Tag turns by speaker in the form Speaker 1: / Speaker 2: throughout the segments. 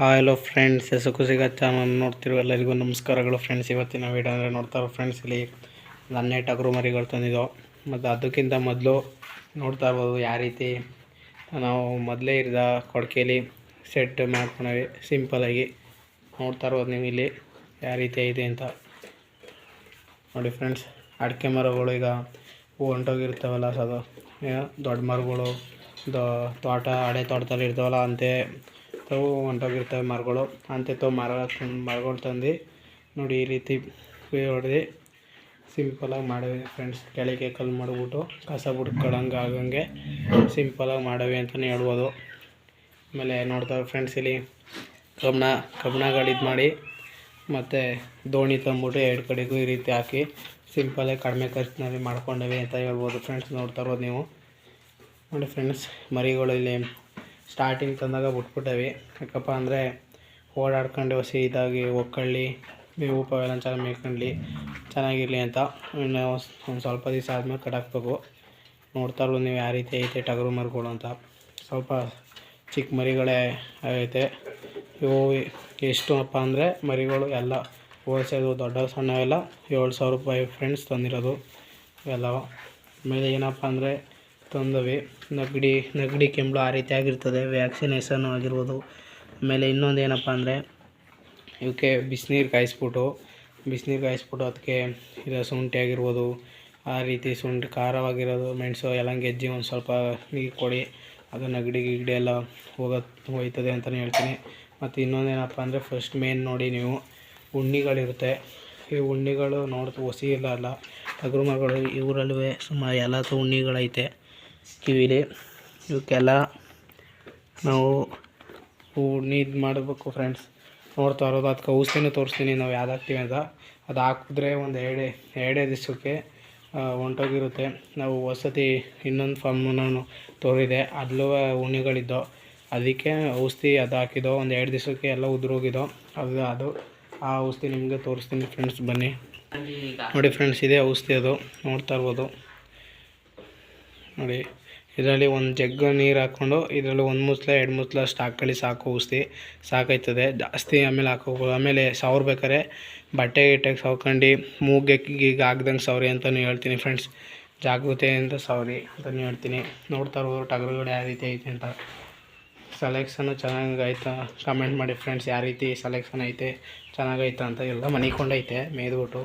Speaker 1: Hello friends ಎಸಕುಸಿಗ channel ನೋಡ್ತಿರೋ ಎಲ್ಲರಿಗೂ ನಮಸ್ಕಾರಗಳು ಫ್ರೆಂಡ್ಸ್ ಇವತ್ತಿನ ವೀಡಿಯೋ ಅಂದರೆ ನೋಡ್ತಾರೋ ಫ್ರೆಂಡ್ಸ್ ಇಲ್ಲಿ ನನ್ನೇ ಟಗರು ಮರಿಗಳು ತಂದಿದ್ದೋ. ಮತ್ತು ಅದಕ್ಕಿಂತ ಮೊದಲು ನೋಡ್ತಾ ಇರ್ಬೋದು ಯಾವ ರೀತಿ ನಾವು ಮೊದಲೇ ಇರಿದ ಕೊಡಕೆಯಲ್ಲಿ ಸೆಟ್ ಮಾಡ್ಕೊಂಡವಿ. ಸಿಂಪಲಾಗಿ ನೋಡ್ತಾ ಇರ್ಬೋದು ನೀವು ಇಲ್ಲಿ ಯಾವ ರೀತಿ ಐತೆ ಅಂತ. ನೋಡಿ ಫ್ರೆಂಡ್ಸ್ ಅಡಿಕೆ ಮರಗಳು ಈಗ ಹೂ ಹೊಂಟೋಗಿರ್ತಾವಲ್ಲ ಏನು ದೊಡ್ಡ ಮರಗಳು, ದೊ, ತೋಟ, ಹಳೆ ತೋಟದಲ್ಲಿ ಇರ್ತಾವಲ್ಲ, ಅಂತೆ ಅವು ಹೊಂಟೋಗಿರ್ತವೆ ಮರಗಳು. ಅಂಥವು ಮರ ಮರಗಳು ತಂದು ನೋಡಿ ಈ ರೀತಿ ಹೊಡೆದು ಸಿಂಪಲಾಗಿ ಮಾಡಿವೆ ಫ್ರೆಂಡ್ಸ್ ಕೆಳಗೆ ಕಲ್ಲು ಮಾಡಿಬಿಟ್ಟು ಕಸ ಬಿಡ್ಕೊಳಂಗೆ ಆಗಂಗೆ ಸಿಂಪಲಾಗಿ ಮಾಡಿವೆ ಅಂತಲೇ ಹೇಳ್ಬೋದು. ಆಮೇಲೆ ನೋಡ್ತಾರೆ ಫ್ರೆಂಡ್ಸ್ ಇಲ್ಲಿ ಕಬ್ಬಣಗಳು ಇದು ಮಾಡಿ ಮತ್ತು ದೋಣಿ ತಂದ್ಬಿಟ್ಟು ಎರಡು ಕಡೆಗೂ ಈ ರೀತಿ ಹಾಕಿ ಸಿಂಪಲಾಗಿ ಕಡಿಮೆ ಖರ್ಚಿನಲ್ಲಿ ಮಾಡ್ಕೊಂಡೇವೆ ಅಂತ ಹೇಳ್ಬೋದು. ಫ್ರೆಂಡ್ಸ್ ನೋಡ್ತಾ ಇರೋದು ನೀವು. ನೋಡಿ ಫ್ರೆಂಡ್ಸ್ ಮರಿಗಳು ಇಲ್ಲಿ ಸ್ಟಾರ್ಟಿಂಗ್ ತಂದಾಗ ಬಿಟ್ಬಿಟ್ಟವಿ. ಯಾಕಪ್ಪ ಅಂದರೆ ಓಡಾಡ್ಕೊಂಡು ಹೊಸಿ ಇದಾಗಿ ಒಕ್ಕಳ್ಳಿ ಮೇವು ಪಾವೆಲ್ಲ ಚೆನ್ನಾಗಿ ಮೇಯ್ಕೊಂಡ್ಲಿ, ಚೆನ್ನಾಗಿರಲಿ ಅಂತ ಇನ್ನು ಒಂದು ಸ್ವಲ್ಪ ದಿವಸ ಆದಮೇಲೆ ಕಟ್ಟಾಕ್ಬೇಕು ನೋಡ್ತಾ ಇರೋದು ನೀವು ಯಾವ ರೀತಿ ಐತೆ ಟಗರು ಮರಿಗಳು ಅಂತ. ಸ್ವಲ್ಪ ಚಿಕ್ಕ ಮರಿಗಳೇ ಆಗೈತೆ. ಇವು ಎಷ್ಟು ಅಪ್ಪ ಅಂದರೆ ಮರಿಗಳು ಎಲ್ಲ ಹೋಲ್ಸೋದು ದೊಡ್ಡ ಸಣ್ಣವೆಲ್ಲ ಏಳು ಸಾವಿರ ರೂಪಾಯಿ ಫ್ರೆಂಡ್ಸ್ ತಂದಿರೋದು ಎಲ್ಲ ಆಮೇಲೆ ಏನಪ್ಪ ಅಂದರೆ ತಂದವಿ, ನೆಗಡಿ ನೆಗಡಿ ಕೆಮ್ಮು ಆ ರೀತಿ ಆಗಿರ್ತದೆ, ವ್ಯಾಕ್ಸಿನೇಷನ್ ಆಗಿರ್ಬೋದು. ಆಮೇಲೆ ಇನ್ನೊಂದು ಏನಪ್ಪ ಅಂದರೆ, ಇವಕ್ಕೆ ಬಿಸಿನೀರು ಕಾಯಿಸ್ಬಿಟ್ಟು ಬಿಸಿನೀರು ಕಾಯಿಸ್ಬಿಟ್ಟು ಅದಕ್ಕೆ ಇದು ಶುಂಠಿ ಆಗಿರ್ಬೋದು, ಆ ರೀತಿ ಶುಂಠಿ ಖಾರವಾಗಿರೋದು, ಮೆಣಸು ಎಲ್ಲ ಗೆಜ್ಜಿ ಒಂದು ಸ್ವಲ್ಪ ನೀರು ಕೊಡಿ, ಅದು ನೆಗಡಿ ಗಿಗಡಿ ಎಲ್ಲ ಹೋಗೋದು ಹೋಯ್ತದೆ ಅಂತಲೇ ಹೇಳ್ತೀನಿ. ಮತ್ತು ಇನ್ನೊಂದು ಏನಪ್ಪ ಅಂದರೆ ಫಸ್ಟ್ ಮೇನ್ ನೋಡಿ ನೀವು, ಉಣ್ಣಿಗಳಿರುತ್ತೆ. ಈ ಉಣ್ಣಿಗಳು ನೋಡ್ತು ಹೊಸಿ ಇಲ್ಲ ಅಲ್ಲ ಟಗರು ಮಗಳು ಇವರಲ್ಲೂ ಸುಮಾರು ಎಲ್ಲ ಉಣ್ಣಿಗಳೈತೆ. ಕಿವಿಲಿ. ಇವಕ್ಕೆಲ್ಲ ನಾವು ಹೂ ಇದು ಮಾಡಬೇಕು ಫ್ರೆಂಡ್ಸ್ ನೋಡ್ತಾ ಇರೋದು ಅದಕ್ಕೆ ಔಷಧಿನೂ ತೋರಿಸ್ತೀನಿ. ನಾವು ಯಾವ್ದು ಹಾಕ್ತೀವಿ ಅಂತ. ಅದು ಹಾಕಿದ್ರೆ ಒಂದು ಎರಡೇ ಎರಡೇ ದಿವಸಕ್ಕೆ ಹೊಂಟೋಗಿರುತ್ತೆ ನಾವು ವಸತಿ ಇನ್ನೊಂದು ಫಾರ್ಮ್ ನಾನು ತೋರಿದೆ. ಅಲ್ಲೂ ಉಣಿಗಳಿದ್ದೋ ಅದಕ್ಕೆ ಔಷಧಿ ಅದು ಹಾಕಿದ್ದೋ ಒಂದು ಎರಡು ದಿವಸಕ್ಕೆ ಎಲ್ಲ ಉದುರೋಗಿದ್ದೋ ಅದು ಅದು ಆ ಔಷಧಿ ನಿಮಗೆ ತೋರಿಸ್ತೀನಿ ಫ್ರೆಂಡ್ಸ್ ಬನ್ನಿ. ನೋಡಿ ಫ್ರೆಂಡ್ಸ್ ಇದೆ ಔಷಧಿ ಅದು. ನೋಡ್ತಾ ಇರ್ಬೋದು. ನೋಡಿ, ಇದರಲ್ಲಿ ಒಂದು ಜಗ್ಗ ನೀರು ಹಾಕ್ಕೊಂಡು ಇದರಲ್ಲಿ ಒಂದು ಮುಸ್ಲ, ಎರಡು ಮುಸ್ಲ ಅಷ್ಟು ಹಾಕೊಳ್ಳಿ ಸಾಕು ಔಷಧಿ. ಸಾಕಾಯ್ತದೆ. ಜಾಸ್ತಿ ಆಮೇಲೆ ಹಾಕೋಬೋದು ಆಮೇಲೆ ಸವರ್ಬೇಕಾರೆ ಬಟ್ಟೆ ಗಿಟ್ಟೆಗೆ ಸವ್ಕೊಂಡು ಮೂಗ್ಗೆ ಗೀಗೆ ಆಗ್ದಂಗೆ ಸವ್ರಿ ಅಂತಲೂ ಹೇಳ್ತೀನಿ ಫ್ರೆಂಡ್ಸ್. ಜಾಗೃತೆಯಿಂದ ಸೌರಿ ಅಂತಲೂ ಹೇಳ್ತೀನಿ. ನೋಡ್ತಾ ಇರ್ಬೋದು ಟಗರುಗಳು ಯಾವ ರೀತಿ ಐತೆ ಅಂತ. ಸೆಲೆಕ್ಷನ್ ಚೆನ್ನಾಗಿ ಆಯ್ತಾ? ಕಮೆಂಟ್ ಮಾಡಿ ಫ್ರೆಂಡ್ಸ್. ಯಾವ ರೀತಿ ಸೆಲೆಕ್ಷನ್ ಐತೆ? ಚೆನ್ನಾಗೈತೆ ಅಂತ? ಎಲ್ಲ ಮನಿಕೊಂಡೈತೆ ಮೇಯ್ದುಬಿಟ್ಟು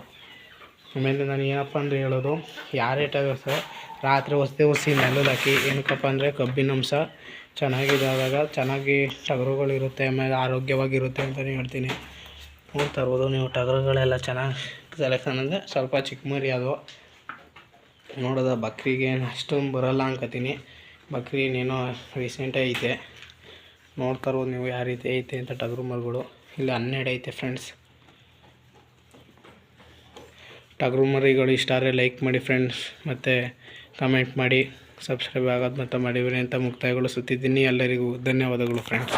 Speaker 1: ಆಮೇಲೆ ನಾನು ಏನಪ್ಪ ಅಂದರೆ ಹೇಳೋದು, ಯಾರೇ ಸರ್, ರಾತ್ರಿ ಹೊಸ್ದೆ ಹೊಸಿ ನೆಲ್ಲಲ್ಲಿ ಹಾಕಿ, ಏನಕ್ಕಪ್ಪ ಅಂದರೆ ಕಬ್ಬಿನಾಂಶ ಚೆನ್ನಾಗಿದ್ದಾದಾಗ ಚೆನ್ನಾಗಿ ಟಗರುಗಳಿರುತ್ತೆ ಆಮೇಲೆ ಆರೋಗ್ಯವಾಗಿರುತ್ತೆ ಅಂತಲೇ ಹೇಳ್ತೀನಿ. ನೋಡ್ತಾ ಇರ್ಬೋದು ನೀವು, ಟಗರುಗಳೆಲ್ಲ ಚೆನ್ನಾಗಿ ಸೆಲೆಕ್ಷನ್ ಅಂದರೆ ಸ್ವಲ್ಪ ಚಿಕ್ಕ ಮರಿ ಅದು. ನೋಡೋದ, ಬಕ್ರಿಗೆ ಅಷ್ಟೊಂದು ಬರೋಲ್ಲ ಅನ್ಕೋತೀನಿ. ಬಕ್ರಿ ಇನ್ನೇನೋ ರೀಸೆಂಟೇ ಐತೆ. ನೋಡ್ತಾ ಇರ್ಬೋದು ನೀವು ಯಾವ ರೀತಿ ಐತೆ ಅಂತ ಟಗರು ಮರಗಳು. ಇಲ್ಲಿ ಹನ್ನೆರಡು ಐತೆ ಫ್ರೆಂಡ್ಸ್ ಟಗರು ಮರಿಗಳು ಇಷ್ಟ ಆದರೆ ಲೈಕ್ ಮಾಡಿ ಫ್ರೆಂಡ್ಸ್ ಮತ್ತು ಕಮೆಂಟ್ ಮಾಡಿ ಸಬ್ಸ್ಕ್ರೈಬ್ ಆಗೋದು ಮತ್ತು ಮಾಡಿವ್ರಿ ಅಂತ ಮುಕ್ತಾಯಗೊಳಿಸುತ್ತಿದ್ದೀನಿ. ಎಲ್ಲರಿಗೂ ಧನ್ಯವಾದಗಳು ಫ್ರೆಂಡ್ಸ್